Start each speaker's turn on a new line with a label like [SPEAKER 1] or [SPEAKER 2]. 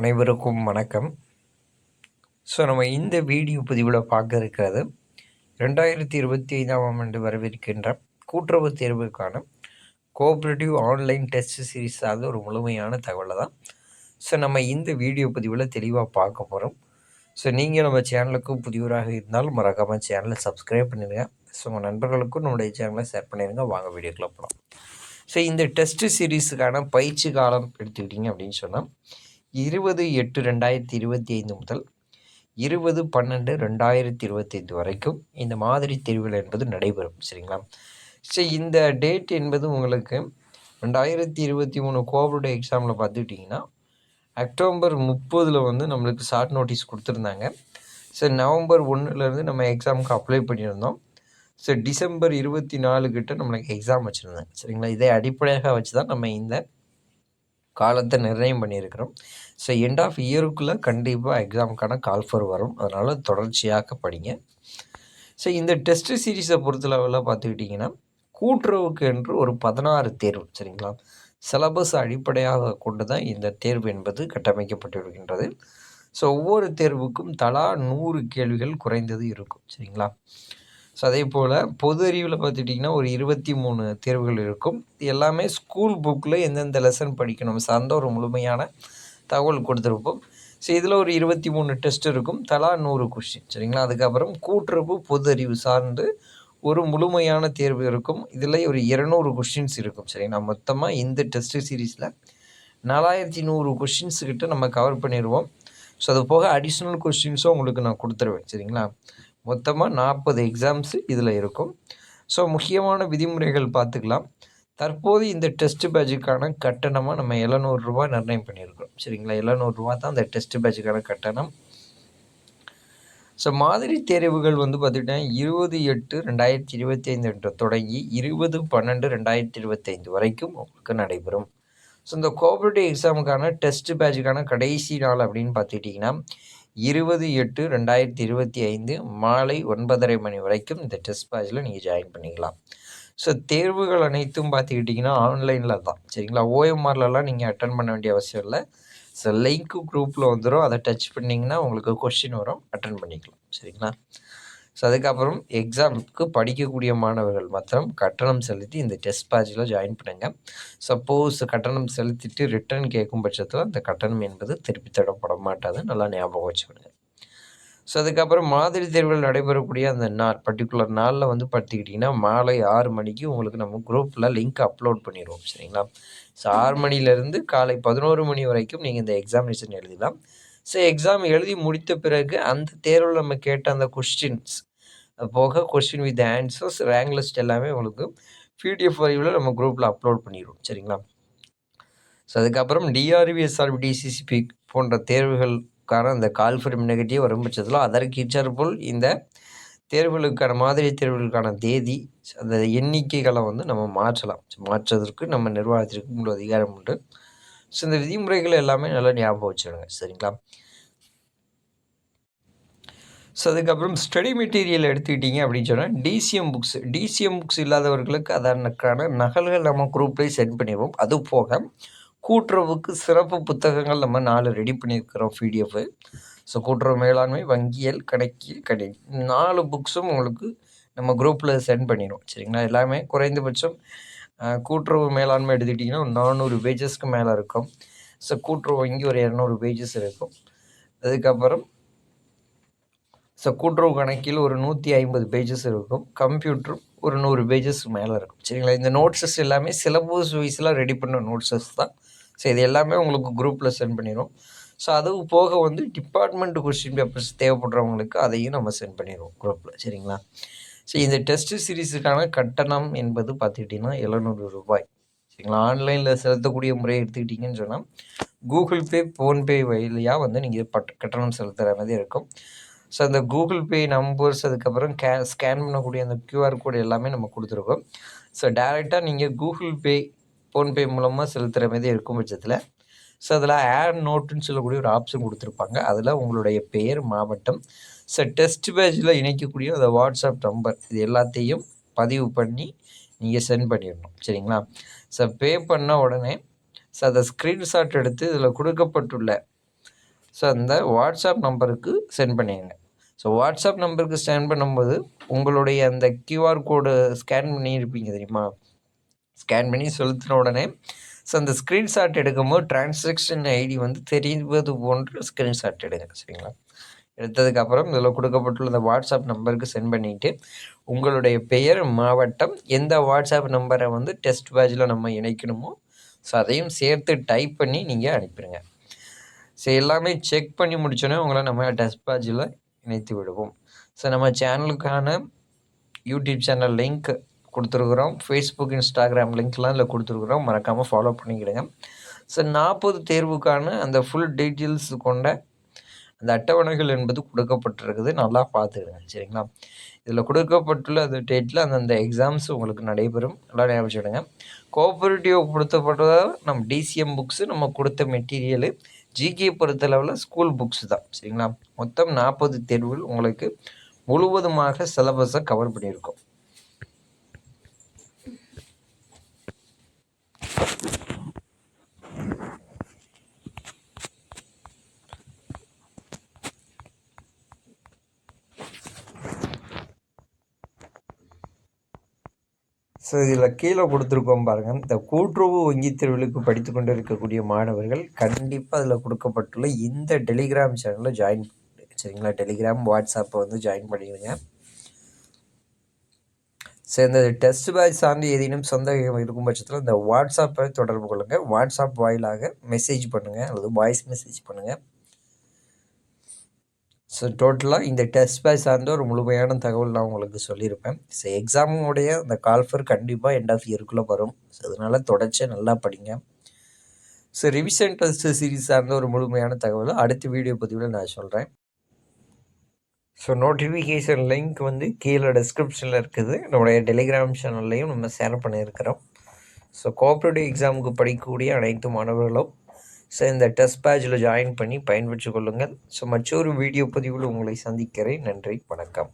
[SPEAKER 1] அனைவருக்கும் வணக்கம். ஸோ நம்ம இந்த வீடியோ பதிவில் பார்க்க இருக்கிறது ரெண்டாயிரத்தி இருபத்தி ஐந்தாம் ஆண்டு வரவிருக்கின்ற கூட்டுறவு தேர்வுக்கான கோஆப்ரேட்டிவ் ஆன்லைன் டெஸ்ட் சீரீஸ் அது ஒரு முழுமையான தகவலை தான். ஸோ நம்ம இந்த வீடியோ பதிவில் தெளிவாக பார்க்க போகிறோம் ஸோ நீங்கள் நம்ம சேனலுக்கும் புதியவராக இருந்தாலும் மறக்காமல் சேனலை சப்ஸ்கிரைப் பண்ணிடுங்க. ஸோ உங்கள் நண்பர்களுக்கும் நம்முடைய சேனலை ஷேர் பண்ணிடுங்க. வாங்க வீடியோக்குள்ளே போகலாம் ஸோ இந்த டெஸ்ட்டு சீரீஸுக்கான பயிற்சி காலம் எடுத்துக்கிட்டிங்க அப்படின்னு சொன்னால் இருபது எட்டு ரெண்டாயிரத்தி இருபத்தி ஐந்து முதல் இருபது பன்னெண்டு ரெண்டாயிரத்தி இருபத்தைந்து வரைக்கும் இந்த மாதிரி திருவிழா என்பது நடைபெறும். சரிங்களா? ஸோ இந்த டேட் என்பது உங்களுக்கு ரெண்டாயிரத்தி இருபத்தி மூணு கோவிட் எக்ஸாமில் பார்த்துக்கிட்டிங்கன்னா அக்டோபர் முப்பதில் வந்து நம்மளுக்கு ஷார்ட் நோட்டீஸ் கொடுத்துருந்தாங்க. ஸோ நவம்பர் ஒன்றுலேருந்து நம்ம எக்ஸாமுக்கு அப்ளை பண்ணியிருந்தோம். ஸோ டிசம்பர் இருபத்தி நாலு கிட்ட நம்மளுக்கு எக்ஸாம் வச்சுருந்தாங்க. சரிங்களா? இதை அடிப்படையாக வச்சு தான் நம்ம இந்த காலத்தை நிர்ணயம் பண்ணியிருக்கிறோம். ஸோ எண்ட் ஆஃப் இயருக்குள்ளே கண்டிப்பாக எக்ஸாமுக்கான கால்ஃபர் வரும். அதனால் தொடர்ச்சியாக படிங்க ஸோ இந்த டெஸ்ட் சீரீஸை பொறுத்தளவில் பார்த்துக்கிட்டிங்கன்னா கூட்டுறவுக்கு என்று ஒரு பதினாறு தேர்வு சரிங்களா? சிலபஸ் அடிப்படையாக கொண்டு தான் இந்த தேர்வு என்பது கட்டமைக்கப்பட்டிருக்கின்றது ஸோ ஒவ்வொரு தேர்வுக்கும் தலா நூறு கேள்விகள் குறைந்தது இருக்கும் சரிங்களா? ஸோ அதே போல் பொது அறிவில் பார்த்துட்டிங்கன்னா ஒரு இருபத்தி மூணு தேர்வுகள் இருக்கும். எல்லாமே ஸ்கூல் புக்கில் எந்தெந்த லெசன் படிக்கணும்? சார்ந்த ஒரு முழுமையான தகவல் கொடுத்துருப்போம். ஸோ இதில் ஒரு இருபத்தி மூணு டெஸ்ட் இருக்கும். தலா நூறு கொஷின் சரிங்களா? அதுக்கப்புறம் கூட்டுறவு பொது அறிவு சார்ந்து ஒரு முழுமையான தேர்வு இருக்கும். இதில் ஒரு இரநூறு கொஷின்ஸ் இருக்கும். சரிங்களா? மொத்தமாக இந்த டெஸ்ட் சீரீஸில் நாலாயிரத்தி நூறு கொஷின்ஸுக்கிட்ட நம்ம கவர் பண்ணிடுவோம் ஸோ அது போக அடிஷ்னல் கொஷின்ஸும் உங்களுக்கு நான் கொடுத்துருவேன். சரிங்களா? மொத்தமாக நாற்பது எக்ஸாம்ஸு இதில் இருக்கும். ஸோ முக்கியமான விதிமுறைகள் பார்த்துக்கலாம். தற்போது இந்த டெஸ்ட் பேட்சுக்கான கட்டணமாக நம்ம எழுநூறுரூவா நிர்ணயம் பண்ணியிருக்கிறோம். சரிங்களா? எழுநூறுரூவா தான் அந்த டெஸ்ட் பேட்சுக்கான கட்டணம். ஸோ மாதிரி தேர்வுகள் வந்து பார்த்துக்கிட்டா இருபது எட்டு ரெண்டாயிரத்தி இருபத்தி ஐந்து தொடங்கி இருபது பன்னெண்டு ரெண்டாயிரத்தி இருபத்தைந்து வரைக்கும் உங்களுக்கு நடைபெறும். ஸோ இந்த கோஆபரேட்டிவ் எக்ஸாமுக்கான டெஸ்ட் பேட்சுக்கான கடைசி நாள் அப்படின்னு பார்த்துக்கிட்டிங்கன்னா இருபது எட்டு ரெண்டாயிரத்தி இருபத்தி ஐந்து மாலை ஒன்பதரை மணி வரைக்கும் இந்த டெஸ்ட் பேட்சில் நீங்கள் ஜாயின் பண்ணிக்கலாம். ஸோ தேர்வுகள் அனைத்தும் பார்த்துக்கிட்டிங்கன்னா ஆன்லைனில் தான். சரிங்களா? ஓஎம்ஆர்லலாம் நீங்கள் அட்டன் பண்ண வேண்டிய அவசியம் இல்லை. ஸோ லிங்க்கு குரூப்பில் வந்துடும் அதை டச் பண்ணிங்கன்னா உங்களுக்கு கொஷின் வரும். அட்டன் பண்ணிக்கலாம். சரிங்களா? ஸோ அதுக்கப்புறம் எக்ஸாமுக்கு படிக்கக்கூடிய மாணவர்கள் மாத்திரம் கட்டணம் செலுத்தி இந்த டெஸ்ட் பேட்சில் ஜாயின் பண்ணுங்கள் சப்போஸ் கட்டணம் செலுத்திட்டு ரிட்டர்ன் கேட்கும் பட்சத்தில் அந்த கட்டணம் என்பது திருப்பி தரப்பட மாட்டாது. நல்லா ஞாபகம் வச்சுக்கணுங்க ஸோ அதுக்கப்புறம் மாதிரி தேர்வுகள் நடைபெறக்கூடிய அந்த நாள் பர்டிகுலர் நாளில் வந்து பார்த்துக்கிட்டிங்கன்னா மாலை ஆறு மணிக்கு உங்களுக்கு நம்ம குரூப்பில் லிங்க் அப்லோட் பண்ணிடுவோம். சரிங்களா? ஸோ ஆறு மணிலேருந்து காலை பதினோரு மணி வரைக்கும் நீங்கள் இந்த எக்ஸாமினேஷன் எழுதலாம். ஸோ எக்ஸாம் எழுதி முடித்த பிறகு அந்த தேர்வில் நம்ம கேட்ட அந்த கொஸ்டின்ஸ் போக question with answers rank list எல்லாமே உங்களுக்கு பிடிஎஃப் வரைவில் நம்ம குரூப்பில் அப்லோட் பண்ணிடுவோம் சரிங்களா? ஸோ அதுக்கப்புறம் டிஆர்பிஎஸ்ஆர்பி டிசிசிபி போன்ற தேர்வுகளுக்கான அந்த கால்ஃபர்ம் நெகட்டிவ் வரும் பட்சத்தில் அதற்கு போல் இந்த தேர்வுகளுக்கான மாதிரி தேர்வுகளுக்கான தேதி அந்த எண்ணிக்கைகளை வந்து நம்ம மாற்றலாம். மாற்றுவதற்கு நம்ம நிர்வாகத்திற்கு முழு அதிகாரம் உண்டு. ஸோ இந்த விதிமுறைகள் எல்லாமே நல்லா ஞாபகம் வச்சுடுங்க சரிங்களா? ஸோ அதுக்கப்புறம் ஸ்டடி மெட்டீரியல் எடுத்துக்கிட்டிங்க அப்படின்னு சொன்னால் டிசிஎம் புக்ஸ் டிசிஎம் புக்ஸ் இல்லாதவர்களுக்கு அதற்கான நகல்கள் நம்ம குரூப்லேயே சென்ட் பண்ணிடுவோம். அது போக கூட்டுறவுக்கு சிறப்பு புத்தகங்கள் நம்ம நாலு ரெடி பண்ணியிருக்கிறோம் பிடிஎஃப் ஸோ கூட்டுறவு மேலாண்மை வங்கியல் கணக்கியல் கடை நாலு புக்ஸும் உங்களுக்கு நம்ம குரூப்பில் சென்ட் பண்ணிடுவோம். சரிங்களா? எல்லாமே குறைந்தபட்சம் கூட்டுறவு மேலாண்மை எடுத்துக்கிட்டிங்கன்னா ஒரு நானூறு பேஜஸ்க்கு மேலே இருக்கும். ஸோ கூட்டுறவு இங்கே ஒரு இரநூறு பேஜஸ் இருக்கும். அதுக்கப்புறம் ஸோ கூட்டுறவு கணக்கில் ஒரு நூற்றி ஐம்பது பேஜஸ் இருக்கும். கம்ப்யூட்டரும் ஒரு நூறு பேஜஸ் மேலே இருக்கும். சரிங்களா? இந்த நோட்ஸஸ் எல்லாமே சிலபஸ் வைஸ்லாம் ரெடி பண்ண நோட்ஸஸ் தான். ஸோ இது எல்லாமே உங்களுக்கு குரூப்பில் சென்ட் பண்ணிடுவோம். ஸோ அதுவும் போக வந்து டிபார்ட்மெண்ட் கொஸ்டின் பேப்பர்ஸ் தேவைப்படுறவங்களுக்கு அதையும் நம்ம சென்ட் பண்ணிடுவோம் குரூப்பில் சரிங்களா? ஸோ இந்த டெஸ்ட் சீரீஸுக்கான கட்டணம் என்பது பார்த்துக்கிட்டிங்கன்னா எழுநூறு ரூபாய். சரிங்களா? ஆன்லைனில் செலுத்தக்கூடிய முறை எடுத்துக்கிட்டிங்கன்னு சொன்னால் கூகுள் பே ஃபோன்பே வழியாக வந்து நீங்கள் பட் கட்டணம் செலுத்துகிற மாதிரி இருக்கும். ஸோ அந்த கூகுள் பே நம்பர்ஸ் அதுக்கப்புறம் கே ஸ்கேன் பண்ணக்கூடிய அந்த க்யூஆர் கோடு எல்லாமே நம்ம கொடுத்துருக்கோம். ஸோ டேரெக்டாக நீங்கள் கூகுள் பே ஃபோன்பே மூலமாக செலுத்துகிற மாதிரி இருக்கும் பட்சத்தில் ஸோ அதில் ஆட் நோட்டுன்னு சொல்லக்கூடிய ஒரு ஆப்ஷன் கொடுத்துருப்பாங்க. அதில் உங்களுடைய பெயர் மாவட்டம் ஸோ டெஸ்ட் பேஜில் இணைக்கக்கூடிய அந்த வாட்ஸ்அப் நம்பர் இது எல்லாத்தையும் பதிவு பண்ணி நீங்கள் சென்ட் பண்ணிடணும். சரிங்களா? ஸோ பே பண்ண உடனே ஸோ அதை ஸ்க்ரீன்ஷாட் எடுத்து இதில் கொடுக்கப்பட்டுள்ள ஸோ அந்த வாட்ஸ்அப் நம்பருக்கு சென்ட் பண்ணிடுங்க. ஸோ வாட்ஸ்அப் நம்பருக்கு ஸ்கேன் பண்ணும்போது உங்களுடைய அந்த கியூஆர் கோடு ஸ்கேன் பண்ணியிருப்பீங்க தெரியுமா? ஸ்கேன் பண்ணி செலுத்தின உடனே ஸோ அந்த ஸ்க்ரீன்ஷாட் எடுக்கும்போது டிரான்சாக்ஷன் ஐடி வந்து தெரிவது போன்று ஸ்க்ரீன்ஷாட் எடுங்க. சரிங்களா? எடுத்ததுக்கப்புறம் இதில் கொடுக்கப்பட்டுள்ள இந்த வாட்ஸ்அப் நம்பருக்கு சென்ட் பண்ணிவிட்டு உங்களுடைய பெயர் மாவட்டம் எந்த வாட்ஸ்அப் நம்பரை வந்து டெஸ்ட் பேஜில் நம்ம இணைக்கணுமோ ஸோ அதையும் சேர்த்து டைப் பண்ணி நீங்கள் அனுப்பிடுங்க. ஸோ எல்லாமே செக் பண்ணி முடிச்சோன்னே உங்களை நம்ம டெஸ்ட் பேஜில் இணைத்து விடுவோம். ஸோ நம்ம சேனலுக்கான யூடியூப் சேனல் லிங்க் கொடுத்துருக்குறோம். ஃபேஸ்புக் இன்ஸ்டாகிராம் லிங்க்லாம் இதில் கொடுத்துருக்குறோம். மறக்காமல் ஃபாலோ பண்ணிக்கிடுங்க. ஸோ நாற்பது தேர்வுக்கான அந்த ஃபுல் டீட்டெயில்ஸ் கொண்ட அந்த அட்டவணைகள் என்பது கொடுக்கப்பட்டிருக்குது. நல்லா பார்த்துக்கிடுங்க சரிங்களா? இதில் கொடுக்கப்பட்டுள்ள அந்த டேட்டில் அந்தந்த எக்ஸாம்ஸ் உங்களுக்கு நடைபெறும். நல்லா ஞாபகம் கோஆப்ரேட்டிவ் கொடுத்தப்பட்டதால் நம்ம டிசிஎம் புக்ஸு நம்ம கொடுத்த மெட்டீரியலு ஜிகே பொறுத்தளவில் ஸ்கூல் புக்ஸ் தான். சரிங்களா? மொத்தம் நாற்பது தேர்வுகள் உங்களுக்கு முழுவதுமாக சிலபஸை கவர் பண்ணியிருக்கோம். ஸோ இதில் கீழே கொடுத்துருக்கோம் பாருங்கள் இந்த கூட்டுறவு வங்கி தேர்வுகளுக்கு படித்து கொண்டு இருக்கக்கூடிய மாணவர்கள் கண்டிப்பாக அதில் கொடுக்கப்பட்டுள்ள இந்த டெலிகிராம் சேனலில் ஜாயின் சரிங்களா? டெலிகிராம் வாட்ஸ்அப்பை வந்து ஜாயின் பண்ணிடுங்க. ஸோ இந்த டெஸ்ட் பேட்ச் சார்ந்து ஏதேனும் சந்தேகம் இருக்கும் பட்சத்தில் இந்த வாட்ஸ்அப்பை தொடர்பு கொள்ளுங்கள் வாட்ஸ்அப் வாயிலாக மெசேஜ் பண்ணுங்கள் அல்லது வாய்ஸ் மெசேஜ் பண்ணுங்கள் ஸோ டோட்டலாக இந்த டெஸ்ட் பேட்ச் சார்ந்த ஒரு முழுமையான தகவல் நான் உங்களுக்கு சொல்லியிருப்பேன். ஸோ எக்ஸாமுடைய அந்த கால்ஃபர் கண்டிப்பாக எண்ட் ஆஃப் இயருக்குள்ளே வரும். ஸோ அதனால் தொடர்ச்சியாக நல்லா படிங்க. ஸோ ரிவிஷன் டெஸ்ட் சீரீஸ் சார்ந்த ஒரு முழுமையான தகவலை. அடுத்த வீடியோ பதிவில் நான் சொல்கிறேன் ஸோ நோட்டிஃபிகேஷன் லிங்க் வந்து கீழே டிஸ்கிரிப்ஷனில் இருக்குது. நம்மளுடைய டெலிகிராம் சேனல்லையும் நம்ம ஷேர் பண்ணியிருக்கிறோம். ஸோ கோஆப்ரேட்டிவ் எக்ஸாமுக்கு படிக்கக்கூடிய அனைத்து மாணவர்களும் ஸோ இந்த டெஸ்ட் பேஜில் ஜாயின் பண்ணி பயன்பெற்று கொள்ளுங்கள். ஸோ மற்றொரு வீடியோ பதிவில் உங்களை சந்திக்கிறேன். நன்றி வணக்கம்.